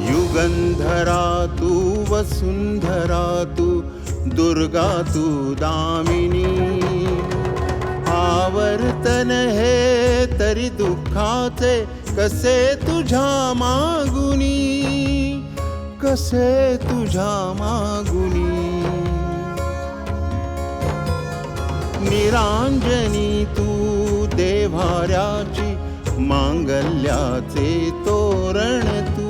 युगंधरा तु वसुंधरा तु दुर्गा तु दामिनी। आवर्तन हे तरी दुःखाचे कसे तुझ्या मागुनी? कसे तुझ्या मागुनी? निरांजनी तू देवाऱ्याची मांगल्याचे तोरण तू.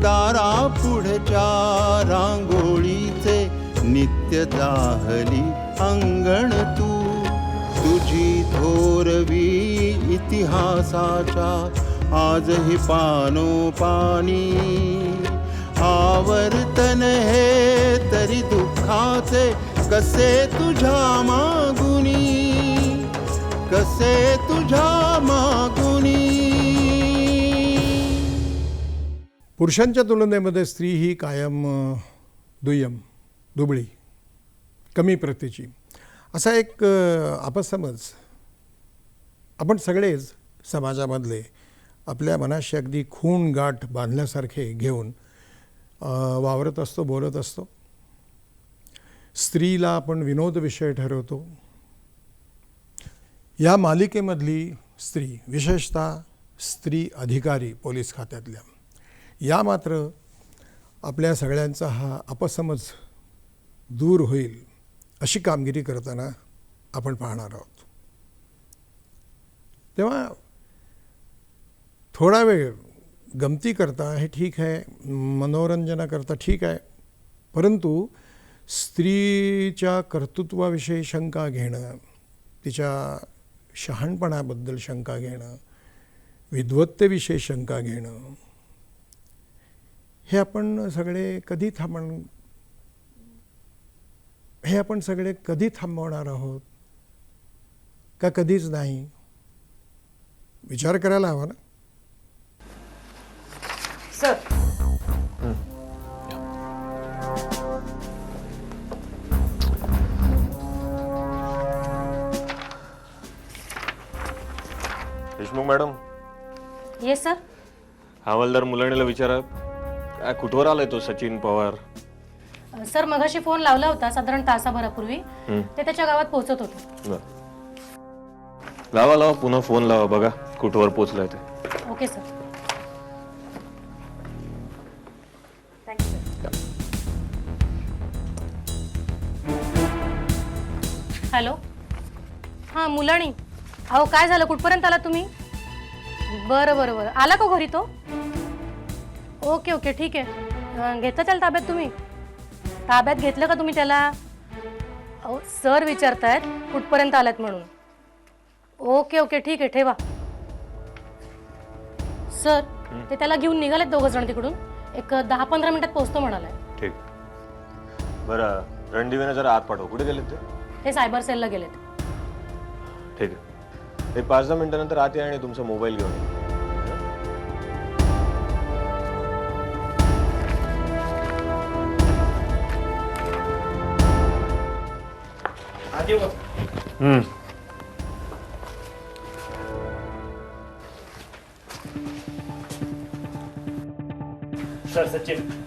दारा पुढच्या रांगोळीचे नित्य जाहली अंगण तू. तुझी थोरवी इतिहासाच्या आजही पानोपानी. आवर्तन हे तरी दुःखाचे कसे तुझ्या मागुनी? कसे तुझ्या मागुनी? पुरुषांच्या तुलनेमध्ये स्त्री ही कायम दुय्यम दुबळी कमी प्रतीची. असा एक आपसमज अपसमज आपण सगळेच समाजामधले आपल्या मनाशी अगदी खून गाठ बांधल्यासारखे घेऊन वावरत असतो बोलत असतो. स्त्रीला आपण विनोद विषय ठरवतो. या मालिकेमधली स्त्री विशेषतः स्त्री अधिकारी पोलीस खात्यातल्या या मात्र आपल्या सगळ्यांचा हा अपसमज दूर होईल अशी कामगिरी करताना आपण पाहणार आहोत. तेव्हा थोडा वेळ गमती करता हे ठीक आहे मनोरंजनाकरता ठीक आहे परंतु स्त्रीच्या कर्तृत्वाविषयी शंका घेणं तिच्या शहाणपणाबद्दल शंका घेणं विद्वत्तेविषयी शंका घेणं हे आपण सगळे कधी थांबण हे आपण सगळे कधी थांबवणार आहोत? का कधीच नाही? विचार करायला हवा ना? मॅडम. Yes sir. हवालदार मुलाणीला विचारा. काय कुठवर आलाय तो सचिन पवार? सर मगाशी फोन लावला होता साधारण तासाभरापूर्वी. हं. ते त्याच्या गावात पोहोचत होते. बरं. लावा लावा पुन्हा फोन लावा बघा कुठवर पोचलाय ते. Okay sir. हॅलो हां मुलाणी. अहो काय झालं? कुठपर्यंत आला तुम्ही? बरं बरं बरं. आला का घरी तो? ओके ओके ठीक आहे. घेतलं त्याला ताब्यात तुम्ही? ताब्यात घेतलं का तुम्ही त्याला? अहो सर विचारतायत कुठपर्यंत आलात म्हणून. ओके ओके ठीक आहे ठेवा. सर ते त्याला घेऊन निघालेत दोघं जण तिकडून. एक दहा पंधरा मिनिटात पोहोचतो म्हणालाय. ठीक. बरं रणदिवेने जरा आत पाठव. कुठे गेलेत ते? ते सायबर सेलला गेलेत. ठीक आहे. एक पाच दहा मिनिटानंतर आत या आणि तुमचा मोबाईल घेऊन या. सर सचिन.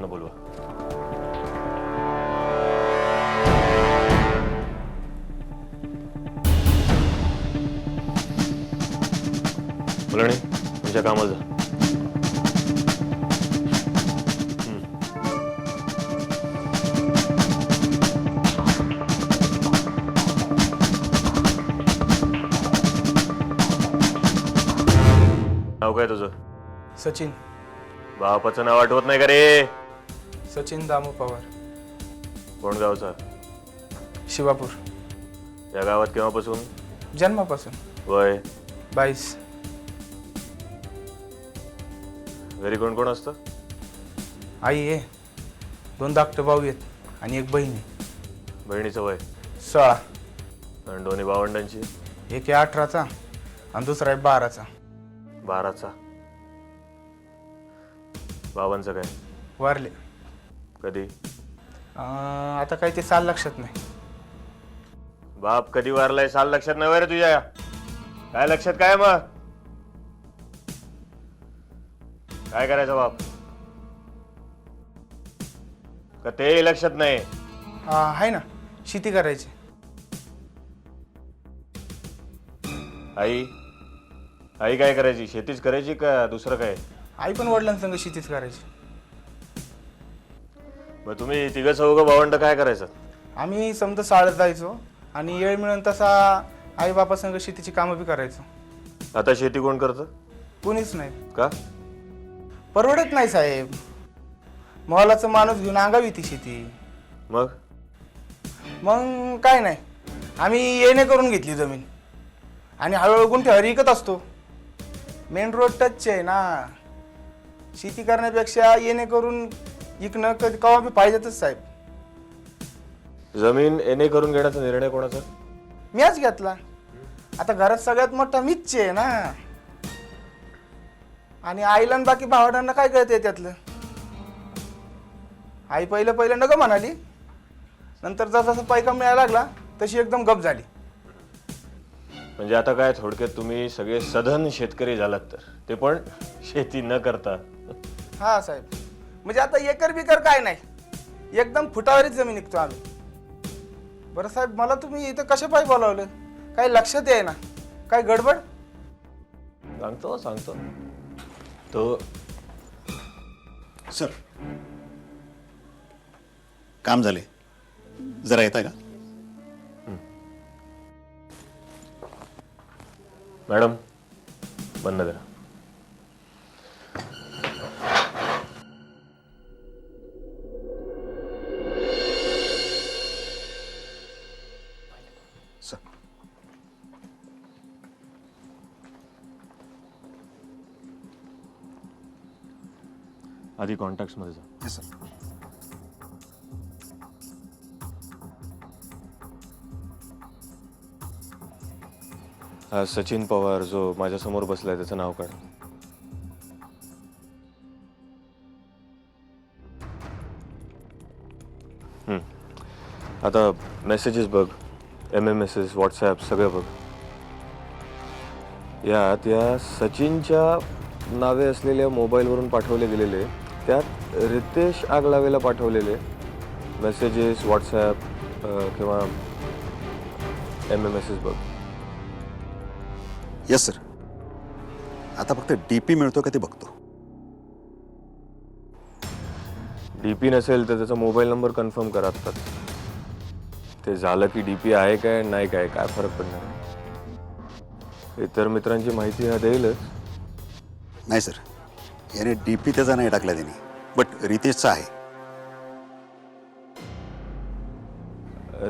मॅडमना बोलवा. तुमच्या कामात जा. नाव काय तुझं? सचिन. बापाचं नाव आठवत नाही का रे? सचिन दामू पवार. कोण गावचा शिवापूर. या गावात केव्हापासून? जन्मापासून. वय? बाईस. घरी कोण कोण असतं? आई आहे. दोन धाकटे भाऊ आहेत आणि एक बहीण आहे. बहिणीचं वय? सोळा. आणि दोन्ही भावंडांची? एक आहे अठराचा आणि दुसरा आहे बाराचा. बाराचा. बाबांचं काय? वारले. कधी? अं, आता काही ते चाल लक्षात नाही. बाप कधी वारलाय साल लक्षात नाही रे तुझ्या? काय लक्षात काय मग? काय करायचं बाप? का ते लक्षात नाही? अं, आहे ना शेती करायची. आई आई काय करायची? शेतीच करायची का दुसरं काय? आई पण वडिलांसंग शेतीच करायची. मग तुम्ही तिघं चौघं भावंड काय करायचं? आम्ही समजा शाळेत जायचो आणि वेळ मिळून तसा आई बापासंग शेतीची कामं बी करायचो. आता शेती कोण करतं? कुणीच नाही. का? परवडत नाही साहेब. मोलाचं माणूस घेऊन अंगावी ती शेती. मग? मग काय नाही. आम्ही येणे करून घेतली जमीन. आणि हळूहळू गुंठ्यावर विकत असतो. मेन रोड टच आहे ना. शेती करण्यापेक्षा येणे करून विकणं कधी कवा बी पाहिजेतच साहेब. जमीन एने करून घेण्याचा निर्णय कोणाचा? मीच घेतला. आता घरात सगळ्यात मोठा मीच आहे ना. आणि आईला आणि बाकी भावडांना काय कळते त्यातलं? आई पहिलं पहिलं नको म्हणाली. नंतर जसा जसा पैका मिळायला लागला तशी एकदम गप झाली. म्हणजे आता काय थोडक्यात तुम्ही सगळे सधन शेतकरी झालात तर. ते पण शेती न करता. हा साहेब. म्हणजे आता एकर बिकर काय नाही. एकदम फुटावरीच जमीन निघतो आम्ही. बरं साहेब मला तुम्ही इथं कशा पाय बोलावलं? काही लक्षात आहे ना काय गडबड? सांगतो सांगतो. तो सर काम झाले. जरा येता का? मॅडम बंद करा. आधी कॉन्टॅक्ट्समध्ये जा. येस सर हा सचिन पवार जो माझ्यासमोर बसलाय त्याचं नाव काढ. हम्म. आता मेसेजेस बघ M M S S WhatsApp सगळं बघ. यात या सचिनच्या नावे असलेल्या मोबाईलवरून पाठवले गेलेले त्यात रितेश आगलावेला पाठवलेले मेसेजेस व्हॉट्सॲप किंवा एम एम एस एस बघ. येस सर आता फक्त डी पी मिळतो का ते बघतो. डीपी नसेल तर त्याचा मोबाईल नंबर कन्फर्म करा आत्ताच. ते झालं की डीपी आहे काय नाही काय काय फरक पडणार? इतर मित्रांची माहिती हा देईलच. नाही सर याने डी पी त्याचा नाही टाकला त्याने बट रितेशचा आहे.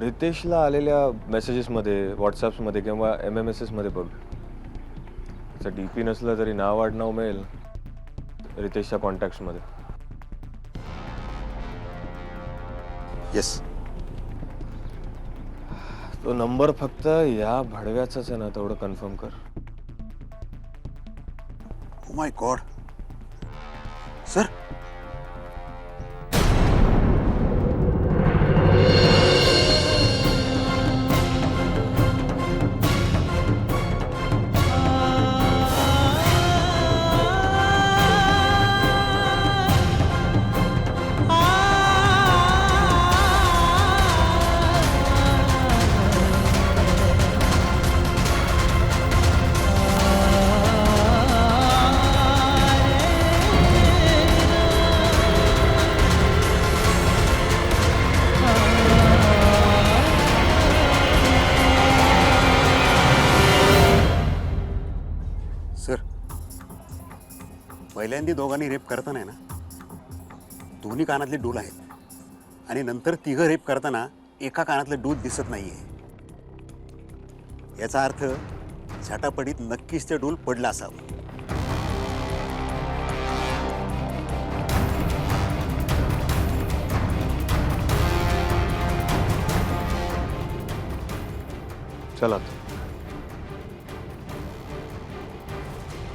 रितेशला आलेल्या मेसेजेसमध्ये व्हॉट्सॲप्समध्ये किंवा एम एम एस एसमध्ये बघ. त्याचं डी पी नसलं तरी नाव आडनाव मिळेल रितेशच्या कॉन्टॅक्ट्समध्ये येस तो नंबर फक्त या भडव्याचाच आहे ना तेवढं कन्फर्म कर. माय गॉड सर पहिल्यांदा दोघांनी रेप करताना आहे ना दोन्ही कानातले डूल आहेत. आणि नंतर तिघं रेप करताना एका कानातलं डूल दिसत नाही आहे याचा अर्थ झटापटीत नक्कीच ते डूल पडला असावं. चला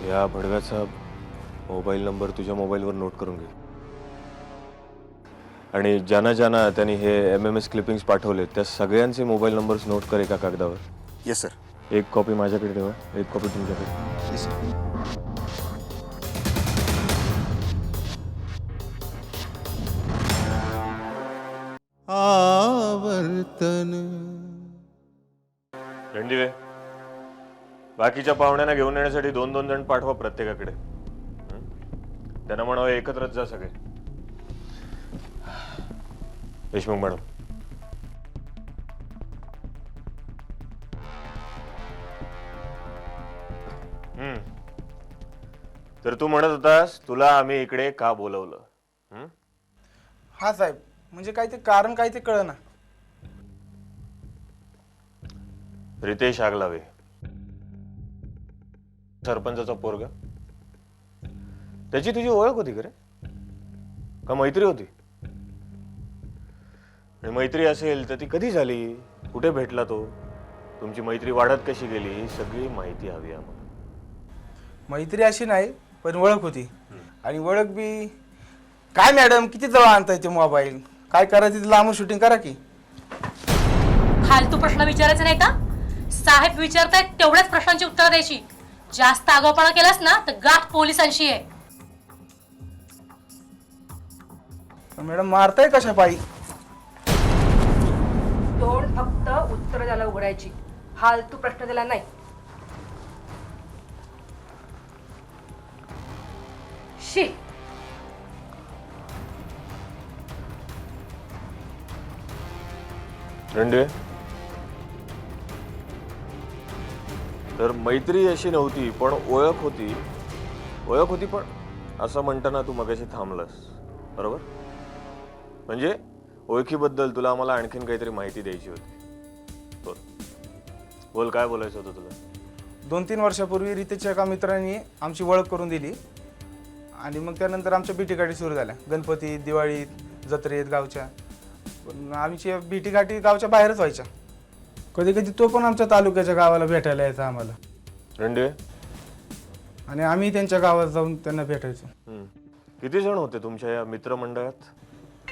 या भडव्याचा मोबाईल नंबर तुझ्या मोबाईलवर नोट करून घे. आणि ज्यांना ज्यांना त्यांनी हे एम एम एस क्लिपिंग्स पाठवले त्या सगळ्यांचे मोबाईल नंबर्स नोट कर एका कागदावर. येस सर एक कॉपी माझ्याकडे ठेवा एक कॉपी तुमच्याकडे. आवर्तन। रणदिवे बाकीच्या पाहुण्यांना घेऊन येण्यासाठी दोन दोन जण पाठवा प्रत्येकाकडे? त्यांना म्हणावं एकत्रच जा सगळे. देशमुख मॅडम. हम्म. तर तू म्हणत होतास तुला आम्ही इकडे का बोलवलं? हं? हा साहेब म्हणजे काय ते कारण काय ते कळना. रितेश आगलावे. सरपंचाचा पोरगा. त्याची तुझी ओळख होती का रे का मैत्री होती? आणि मैत्री असेल तर ती कधी झाली? कुठे भेटला तो? तुमची मैत्री वाढत कशी गेली? ही सगळी माहिती हवी आम्हाला. मैत्री अशी नाही पण ओळख होती. आणि ओळख बी काय मॅडम किती जवळ आणताय ते मोबाईल? काय करायचं ते लांबून शूटिंग करा की. फालतू प्रश्न विचारायचे नाही का? साहेब विचारतायत तेवढ्याच प्रश्नांची उत्तर द्यायची. जास्त आगाऊपणा केलास ना तर गाठ पोलिसांशी आहे मॅडम मारताय कशा पायी? तोंड फक्त उत्तर द्यायला उघडायची. फालतू प्रश्न दिला नाही. शी. रणदिवे तर मैत्री अशी नव्हती पण ओळख होती. ओळख होती पण असं म्हणताना तू मगाशी थांबलास. बरोबर? म्हणजे ओळखीबद्दल तुला आम्हाला आणखीन काहीतरी माहिती द्यायची होती. बोल. बोल काय बोलायचं होतं तुला? दोन तीन वर्षापूर्वी रितेशच्या एका मित्रांनी आमची ओळख करून दिली. आणि मग त्यानंतर आमच्या बीटी गाठी सुरू झाल्या. गणपती दिवाळीत जत्रेत गावच्या. आमच्या बीटी गाठी गावच्या बाहेरच व्हायच्या. कधी कधी तो पण आमच्या तालुक्याच्या गावाला भेटायला यायचा आम्हाला. रणदिवे आणि आम्ही त्यांच्या गावात जाऊन त्यांना भेटायचो. किती जण होते तुमच्या या मित्रमंडळात?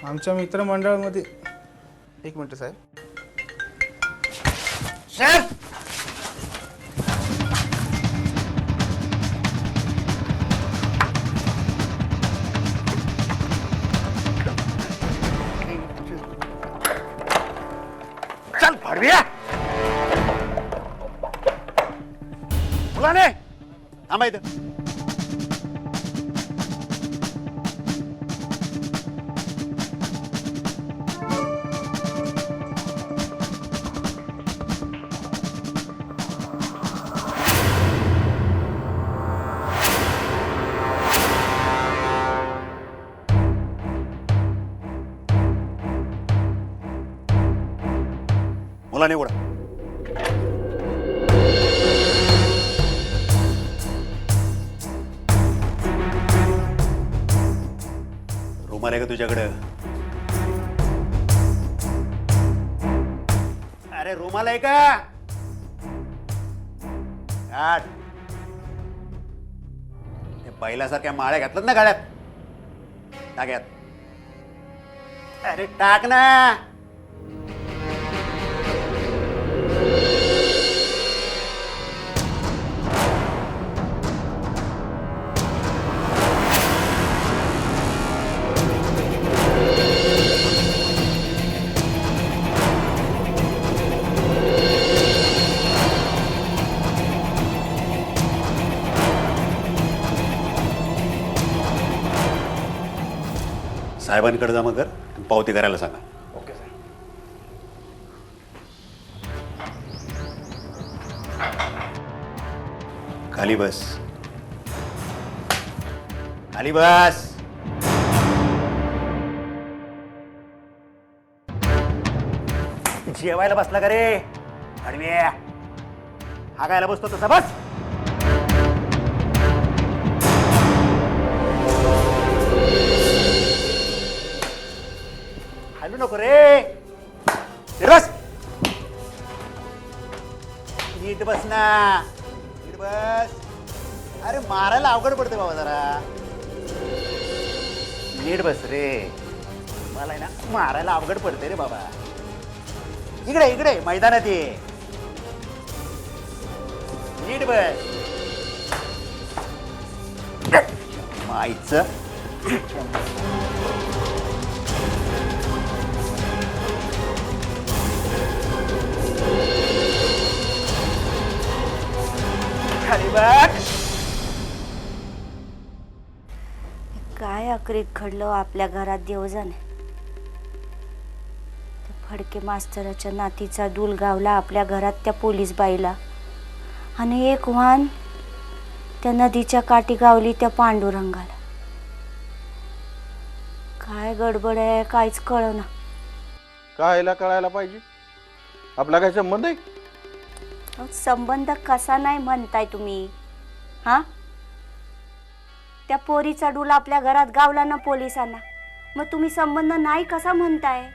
आमच्या मित्रमंडळामध्ये एक मिनटं साहेब. चल फडव्या मुलाने! थांबायचं रुमाल आहे का तुझ्याकडं? अरे रुमाल आहे का? काढ. ते बैलासारख्या माळ्या घातल्यात ना गाड्यात. टाक्यात. अरे टाक ना. साहेबांकडे जमा कर पावती करायला सांगा. ओके सर खाली बस. खाली बस. जेवायला बसला का रे? हा गायला बसतो तसा बस. हलू नको रे. बस. नीट बस ना. नीट बस. अरे मारायला अवघड पडते बाबा जरा. नीट बस रे. मला आहे ना मारायला अवघड पडते रे बाबा. इकडे इकडे मैदानात ये. नीट बस. माईचं. खाली बघ. काय अक्रीत घडलं आपल्या घरात देवजाने? त्या फडके मास्तराच्या नातीचा दूल गावला आपल्या घरात त्या पोलीस बाईला. आणि एक वाहन त्या नदीच्या काठी गावली त्या पांडुरंगाला. काय गडबड आहे काहीच कळना. कायला कळायला पाहिजे? आपला काय संबंध आहे? संबंध कसा नाही म्हणताय तुम्ही? हा? त्या पोरीचा डूल आपल्या घरात गावला ना पोलिसांना. मग तुम्ही संबंध नाही कसा म्हणताय?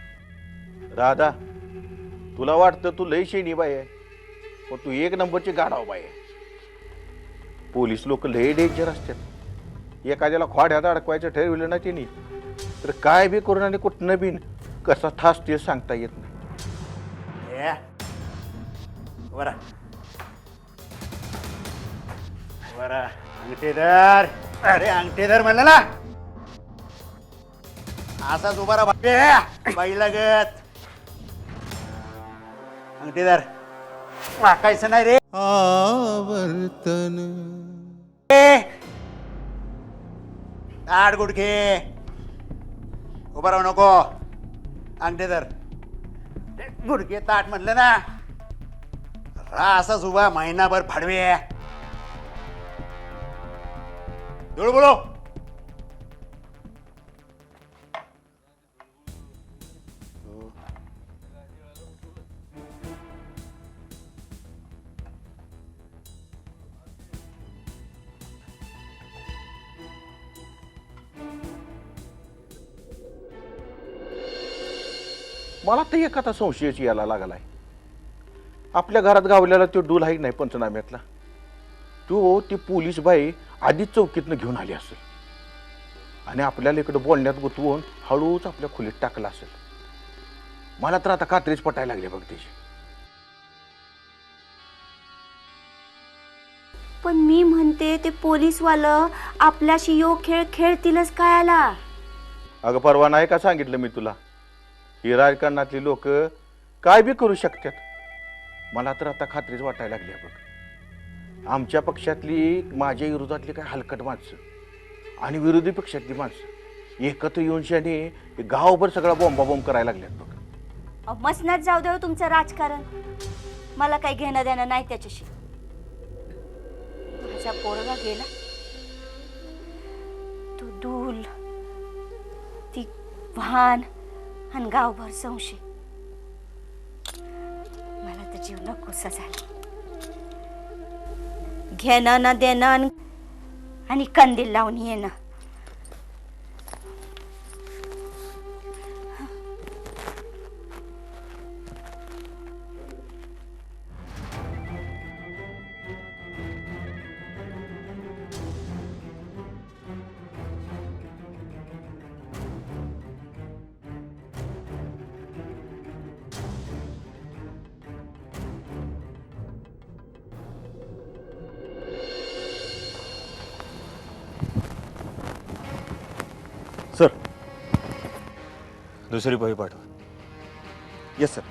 राधा तुला वाटतं तू लय शेणी बाई आहे. पण तू एक नंबरची गाडाव बाई आहे. पोलीस लोक लय डेंजर असतात. एखाद्याला खोड्यात अडकवायचं ठरविलं ना त्यांनी तर काय बी करून आणि कुठनं बी कसा ठास ते सांगता येत नाही. बरा बरा अंगठेदार अरे अंगठेदार म्हणलं ना. असाच उभा राहा बाई लागत अंगठेदार वाकायचं नाही रे. आवर्तन. आड गुडघे. उभा राहू नको. अंगठेदार गुडघे ताट म्हणलं ना. रा असाच उभा महिनाभर फाडवे धुळ बोलो. मला तर एखादा संशयच यायला लागलाय. आपल्या घरात गावलेला तो डूल आहे नाही पंचनाम्यातला? तो ती पोलीस बाई आधीच चौकीतनं घेऊन आली असेल. आणि आपल्याला इकडं बोलण्यात गुंतवून हळूच आपल्या खोलीत टाकला असेल. मला तर आता कात्रीच पटायला लागली बघ त्याची पण मी म्हणते ते पोलीसवालं आपल्याशी यो खेळ खेळतीलच काय आला अगं परवा नाही का सांगितलं मी तुला? ही राजकारणातली लोक काय बी करू शकतात? मला तर आता खात्रीच वाटायला लागली आहे बघ. आमच्या पक्षातली माझ्या विरोधातली काय हलकट माणसं आणि विरोधी पक्षातली माणसं एकत्र येऊन शाने गावभर सगळा बॉम्बा करायला लागल्यात बघ. अहो, मसनात जाऊ दे तुमचं राजकारण. मला काही घेणं देणं नाही त्याच्याशी. माझा पोरगा गेला. तो धूल ती भान आणि गावभर संशय. जीवन तर जीव घेणं ना देणं आणि कंदील लावून येणं. दुसरी बही पाठवा. येस सर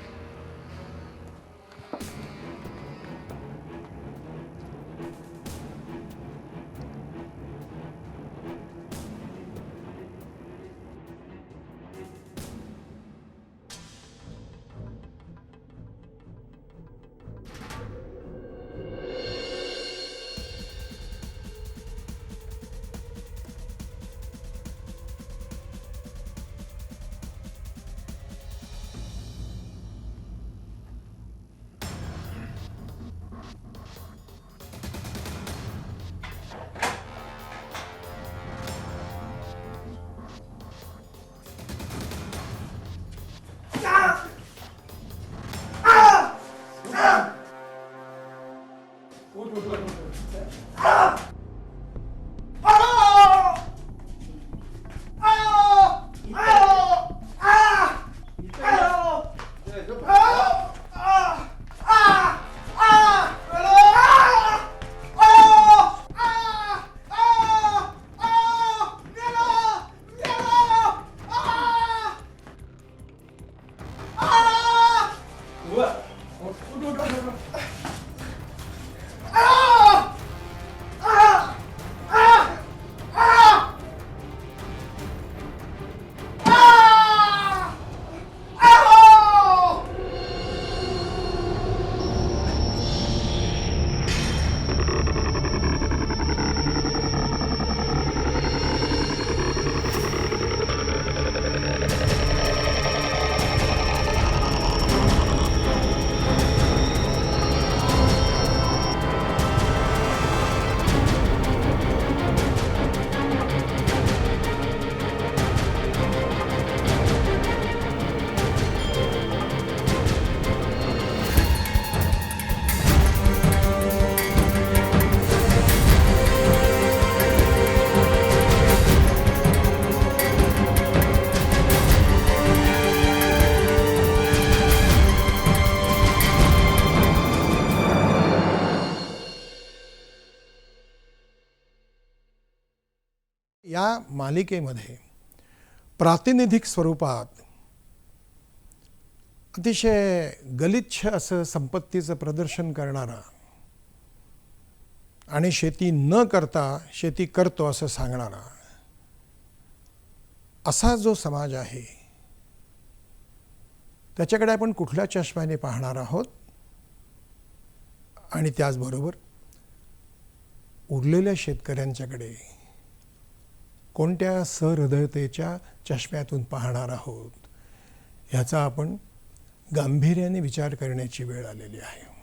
या मालिकेमध्ये प्रातिनिधिक स्वरूपात अतिशय गलिच्छ असं संपत्तीचं प्रदर्शन करणारा आणि शेती न करता शेती करतो असं सांगणारा असा जो समाज आहे त्याच्याकडे आपण कुठल्या चष्म्याने पाहणार आहोत? आणि त्याचबरोबर उरलेल्या शेतकऱ्यांच्याकडे कोणत्या सहृदयतेच्या चष्म्यातून पाहणार आहोत? ह्याचा आपण गांभीर्याने विचार करण्याची वेळ आलेली आहे.